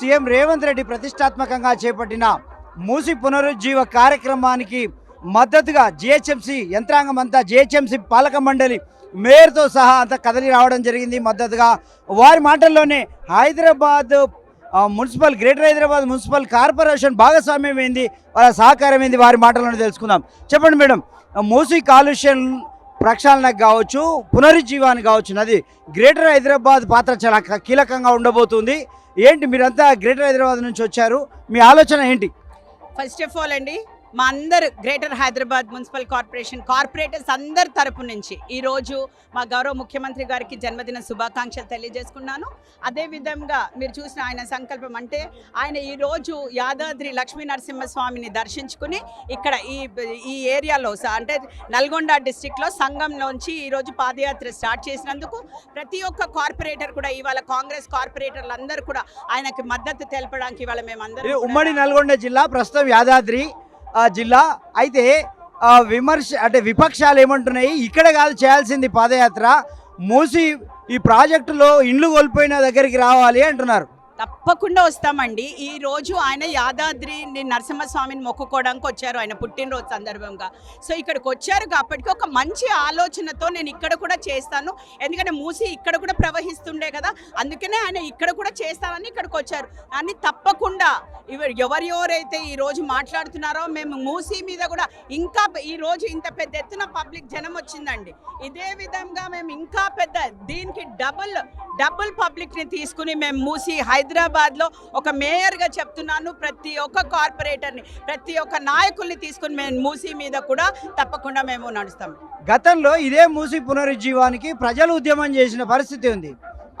CM Revanth Reddy ప్రతిష్టాత్మకంగా చేపట్టిన మూసి పునరుజ్జీవ కార్యక్రమానికి మద్దతుగా జిహెచ్ఎంసీ యంత్రాంగం అంతా జిహెచ్ఎంసీ పాలక మండలి మేయర్తో సహా అంతా కదలి రావడం జరిగింది మద్దతుగా. వారి మాటల్లోనే Hyderabad municipal greater Hyderabad municipal corporation భాగస్వామ్యం ఏంది వాళ్ళ సహకారం ఏంది వారి మాటలను తెలుసుకుందాం. చెప్పండి మేడం మూసి కాలుష్యం ప్రక్షాళనకు కావచ్చు పునరుజ్జీవానికి కావచ్చు నది గ్రేటర్ హైదరాబాద్ పాత్ర చాలా కీలకంగా ఉండబోతుంది. ఏంటి మీరంతా గ్రేటర్ హైదరాబాద్ నుంచి వచ్చారు? మీ ఆలోచన ఏంటి? ఫస్ట్ ఆఫ్ ఆల్ అండి మా అందరు greater Hyderabad municipal corporation corporators అందరి తరపు నుంచి ఈరోజు మా గౌరవ ముఖ్యమంత్రి గారికి జన్మదిన శుభాకాంక్షలు తెలియజేసుకున్నాను. అదేవిధంగా మీరు చూసిన ఆయన సంకల్పం అంటే ఆయన ఈరోజు యాదాద్రి లక్ష్మీ నరసింహస్వామిని దర్శించుకుని ఇక్కడ ఈ ఈ ఏరియాలో స- అంటే నల్గొండ డిస్టిక్లో సంఘంలోంచి ఈరోజు పాదయాత్ర స్టార్ట్ చేసినందుకు ప్రతి ఒక్క కార్పొరేటర్ కూడా ఇవాళ కాంగ్రెస్ కార్పొరేటర్లు అందరూ కూడా ఆయనకి మద్దతు తెలపడానికి ఇవాళ మేము ఇది ఉమ్మడి నల్గొండ జిల్లా ప్రస్తుతం యాదాద్రి. జిల్లా. అయితే విమర్శ అంటే విపక్షాలు ఏమంటున్నాయి? ఇక్కడ కాదు చేయాల్సింది పాదయాత్ర. మూసి ఈ ప్రాజెక్టులో ఇండ్లు కోల్పోయిన దగ్గరికి రావాలి అంటున్నారు. తప్పకుండా వస్తామండి. ఈ రోజు ఆయన యాదాద్రి నరసింహస్వామిని మొక్కుకోవడానికి వచ్చారు ఆయన పుట్టినరోజు సందర్భంగా. సో ఇక్కడికి వచ్చారు కాబట్టి ఒక మంచి ఆలోచనతో నేను ఇక్కడ కూడా చేస్తాను. ఎందుకంటే మూసి ఇక్కడ కూడా ప్రవహిస్తుండే కదా అందుకనే ఆయన ఇక్కడ కూడా చేస్తానని ఇక్కడికి వచ్చారు. కానీ తప్పకుండా ఇవ- ఎవరు ఎవరైతే ఈరోజు మాట్లాడుతున్నారో మేము మూసి మీద కూడా ఇంకా ఈ రోజు ఇంత పెద్ద ఎత్తున పబ్లిక్ జనం వచ్చిందండి. ఇదే విధంగా మేము ఇంకా పెద్ద దీనికి డబుల్ డబుల్ పబ్లిక్ని తీసుకుని మేము మూసి హైదరాబాద్ హైదరాబాద్లో ఒక మేయర్గా చెప్తున్నాను ప్రతి ఒక్క కార్పొరేటర్ని ప్రతి ఒక్క నాయకుల్ని తీసుకుని మేము మూసి మీద కూడా తప్పకుండా మేము నడుస్తాం. గతంలో ఇదే మూసి పునరుజ్జీవానికి ప్రజలు ఉద్యమం చేసిన పరిస్థితి ఉంది.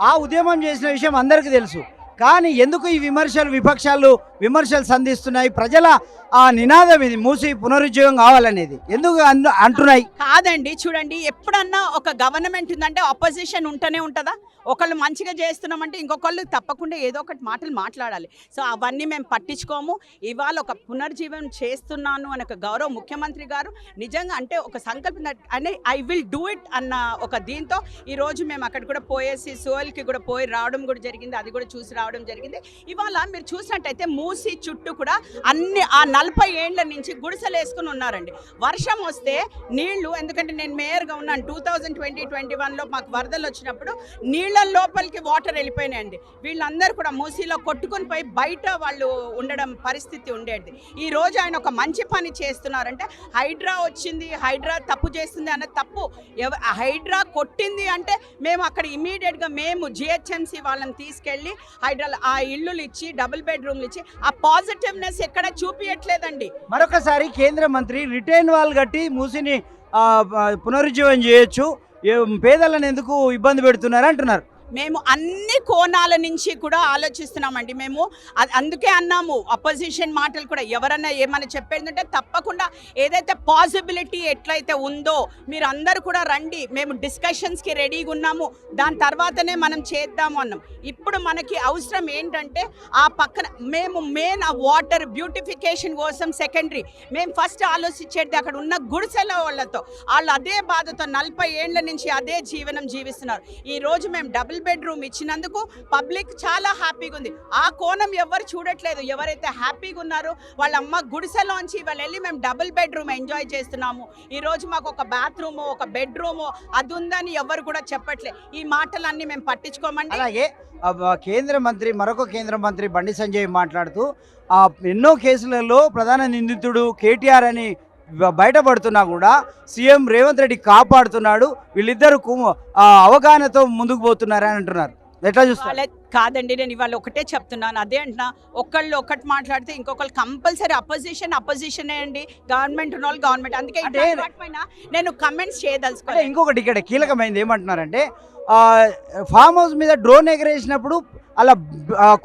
ఆ ఉద్యమం చేసిన విషయం అందరికీ తెలుసు. కానీ ఎందుకు ఈ విమర్శలు విపక్షాలు విమర్శలు సంధిస్తున్నాయి. ప్రజల ఆ నినాదం ఇది మూసి పునరుజ్జీవం కావాలనేది. ఎందుకు అంటున్నాయి? కాదండి చూడండి ఎప్పుడన్నా ఒక గవర్నమెంట్ ఉందంటే ఆపోజిషన్ ఉంటూనే ఉంటుందా? ఒకళ్ళు మంచిగా చేస్తున్నామంటే ఇంకొకళ్ళు తప్పకుండా ఏదో ఒకటి మాటలు మాట్లాడాలి. సో అవన్నీ మేము పట్టించుకోము. ఇవాళ ఒక పునర్జీవనం చేస్తున్నాను అని ఒక గౌరవ ముఖ్యమంత్రి గారు నిజంగా అంటే ఒక సంకల్పం అనే ఐ విల్ డూ ఇట్ అన్న ఒక దీంతో ఈరోజు మేము అక్కడ కూడా పోయేసి సోయల్కి కూడా పోయి రావడం కూడా జరిగింది. అది కూడా చూసి రావడం జరిగింది. ఇవాళ మీరు చూసినట్టయితే మూ మూసి చుట్టూ కూడా అన్ని ఆ నలభై ఏండ్ల నుంచి గుడిసెలు వేసుకుని ఉన్నారండి. వర్షం వస్తే నీళ్ళు ఎందుకంటే నేను మేయర్గా ఉన్నాను టూ థౌజండ్ ట్వంటీ ట్వంటీ వన్లో మాకు వరదలు వచ్చినప్పుడు నీళ్ళ లోపలికి వాటర్ వెళ్ళిపోయినాయండి. వీళ్ళందరూ కూడా మూసీలో కొట్టుకుని పోయి బయట వాళ్ళు ఉండడం పరిస్థితి ఉండేది. ఈ రోజు ఆయన ఒక మంచి పని చేస్తున్నారంటే హైడ్రా వచ్చింది హైడ్రా తప్పు చేస్తుంది అన్న తప్పు ఎవ హైడ్రా కొట్టింది అంటే మేము అక్కడ ఇమీడియట్గా మేము జిహెచ్ఎంసీ వాళ్ళని తీసుకెళ్ళి హైడ్రా ఆ ఇల్లులు ఇచ్చి డబుల్ బెడ్రూమ్లు ఇచ్చి ఆ పాజిటివ్నెస్ ఎక్కడ చూపించట్లేదండి మరొకసారి కేంద్ర మంత్రి రిటైన్ వాల్ కట్టి మూసిని పునరుజ్జీవం చేయొచ్చు. పేదలను ఎందుకు ఇబ్బంది పెడుతున్నారు అంటున్నారు. మేము అన్ని కోణాల నుంచి కూడా ఆలోచిస్తున్నామండి. మేము అందుకే అన్నాము అపోజిషన్ మాటలు కూడా. ఎవరన్నా ఏమైనా చెప్పేదంటే తప్పకుండా ఏదైతే పాసిబిలిటీ ఎట్లయితే ఉందో మీరు అందరూ కూడా రండి. మేము డిస్కషన్స్కి రెడీగా ఉన్నాము. దాని తర్వాతనే మనం చేద్దాము అన్నాం. ఇప్పుడు మనకి అవసరం ఏంటంటే ఆ పక్కన మేము మెయిన్ ఆ వాటర్ బ్యూటిఫికేషన్ కోసం సెకండరీ మేము ఫస్ట్ ఆలోచించేది అక్కడ ఉన్న గుడిసెల వాళ్ళతో. వాళ్ళు అదే బాధతో నలభై ఏళ్ళ నుంచి అదే జీవనం జీవిస్తున్నారు. ఈ రోజు మేము డబుల్ బెడ్రూమ్ ఇచ్చినందుకు పబ్లిక్ చాలా హ్యాపీగా ఉంది. ఆ కోణం ఎవరు చూడట్లేదు. ఎవరైతే హ్యాపీగా ఉన్నారో వాళ్ళ అమ్మ గుడిసెలోంచి వాళ్ళు వెళ్ళి మేము డబుల్ బెడ్రూమ్ ఎంజాయ్ చేస్తున్నాము. ఈరోజు మాకు ఒక బాత్రూమ్ ఒక బెడ్రూమ్ అది ఉందని ఎవరు కూడా చెప్పట్లే. ఈ మాటలన్నీ మేము పట్టించుకోమండి. అలాగే కేంద్ర మంత్రి మరొక కేంద్ర మంత్రి బండి సంజయ్ మాట్లాడుతూ ఎన్నో కేసులలో ప్రధాన నిందితుడు కేటీఆర్ అని బయటపడుతున్నా కూడా సీఎం రేవంత్ రెడ్డి కాపాడుతున్నాడు. వీళ్ళిద్దరు అవగాహనతో ముందుకు పోతున్నారని అంటున్నారు. ఎట్లా చూస్తారు? కాదండి నేను ఇవాళ ఒకటే చెప్తున్నాను. అదే అంటున్నా ఒకళ్ళు ఒకటి మాట్లాడితే ఇంకొకళ్ళు కంపల్సరీ అపోజిషన్ అపోజిషనే అండి. గవర్నమెంట్ ఉన్న వాళ్ళు గవర్నమెంట్ అందుకే నేను కమెంట్స్ అంటే చేయదలుచుకోలేదు ఇంకొకటి ఇక్కడ కీలకమైనది ఏమంటున్నారంటే ఫామ్ హౌస్ మీద డ్రోన్ ఎగరేసినప్పుడు అలా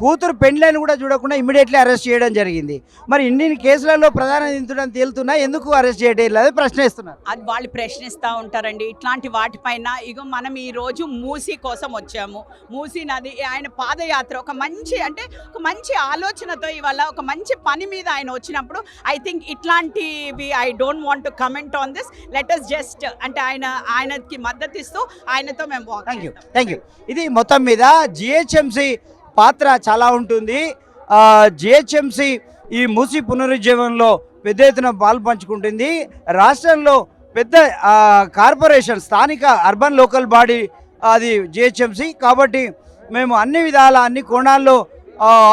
కూతురు పెండ్లని కూడా చూడకుండా ఇమీడియట్లీ అరెస్ట్ చేయడం జరిగింది. మరి ఇన్ని కేసులలో ప్రధాన నిందితుడని తేలుతున్నా ఎందుకు అరెస్ట్ చేయడం లేదు ప్రశ్నిస్తున్నారు. అది వాళ్ళు ప్రశ్నిస్తూ ఉంటారండి. ఇట్లాంటి వాటిపైన ఇగో మనం ఈ రోజు మూసీ కోసం వచ్చాము. మూసీ నది ఆయన పాదయాత్ర ఒక మంచి అంటే ఒక మంచి ఆలోచనతో ఇవాళ ఒక మంచి పని మీద ఆయన వచ్చినప్పుడు ఐ థింక్ ఇట్లాంటివి I don't want to comment on this let us just అంటే ఆయన ఆయనకి మద్దతు ఇస్తూ ఆయనతో మేము థ్యాంక్ యూ. థ్యాంక్ యూ ఇది మొత్తం మీద జిహెచ్ఎంసి పాత్ర చాలా ఉంటుంది. జిహెచ్ఎంసి ఈ మూసి పునరుజ్జీవనంలో పెద్ద ఎత్తున పాలు పంచుకుంటుంది. రాష్ట్రంలో పెద్ద కార్పొరేషన్ స్థానిక అర్బన్ లోకల్ బాడీ అది జిహెచ్ఎంసి. కాబట్టి మేము అన్ని విధాల అన్ని కోణాల్లో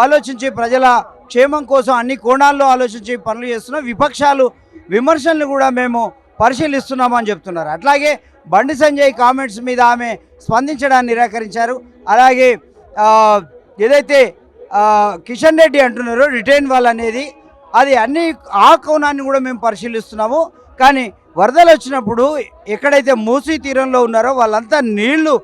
ఆలోచించి ప్రజల క్షేమం కోసం అన్ని కోణాల్లో ఆలోచించి పనులు చేస్తున్నాం. విపక్షాలు విమర్శలను కూడా మేము పరిశీలిస్తున్నామని చెప్తున్నారు. అట్లాగే బండి సంజయ్ కామెంట్స్ మీద ఆమె స్పందించడాన్ని నిరాకరించారు. అలాగే ఏదైతే కిషన్ రెడ్డి అంటున్నారో రిటైన్ వాళ్ళు అనేది అది అన్ని ఆ కోణాన్ని కూడా మేము పరిశీలిస్తున్నాము. కానీ వరదలు వచ్చినప్పుడు ఎక్కడైతే మూసీ తీరంలో ఉన్నారో వాళ్ళంతా నీళ్ళు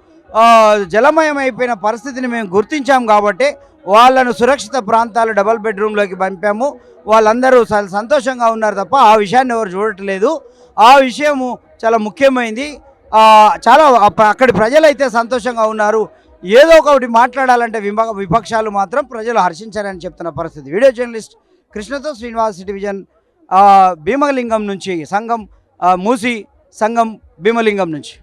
జలమయం అయిపోయిన పరిస్థితిని మేము గుర్తించాం కాబట్టి వాళ్ళను సురక్షిత ప్రాంతాలు డబల్ బెడ్రూమ్లోకి పంపాము. వాళ్ళందరూ చాలా సంతోషంగా ఉన్నారు తప్ప ఆ విషయాన్ని ఎవరు చూడట్లేదు. ఆ విషయము చాలా ముఖ్యమైంది. చాలా అప్ప- అక్కడి ప్రజలైతే సంతోషంగా ఉన్నారు. ఏదో ఒకటి మాట్లాడాలంటే విభ విపక్షాలు మాత్రం ప్రజలు హర్షించారని చెప్తున్న పరిస్థితి. వీడియో జర్నలిస్ట్ కృష్ణతో శ్రీనివాస్ డివిజన్ భీమలింగం నుంచి సంఘం మూసి సంఘం భీమలింగం నుంచి.